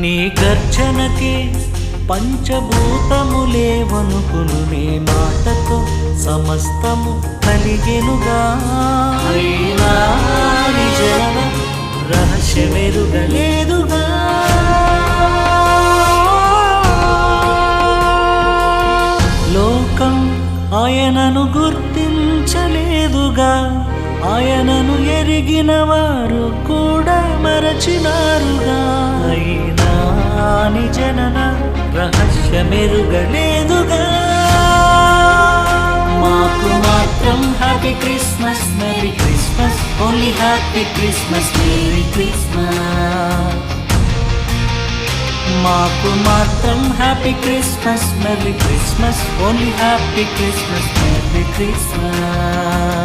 నీ గర్జనకే పంచభూతములేవనుకును నీ మాటతో సమస్తము కలిగెనుగా. అయినా నిజన రహస్యమెరుగలేదుగా. లోకం ఆయనను గుర్తించలేదుగా. ఆయనను ఎరిగిన వారు కూడా మరచినారుగా. నిజనన రహస్యమెరుగలేదుగా. మాకు మాత్రం happy Christmas merry Christmas only happy Christmas merry Christmas మాకు మాత్రం happy Christmas merry Christmas only happy Christmas merry Christmas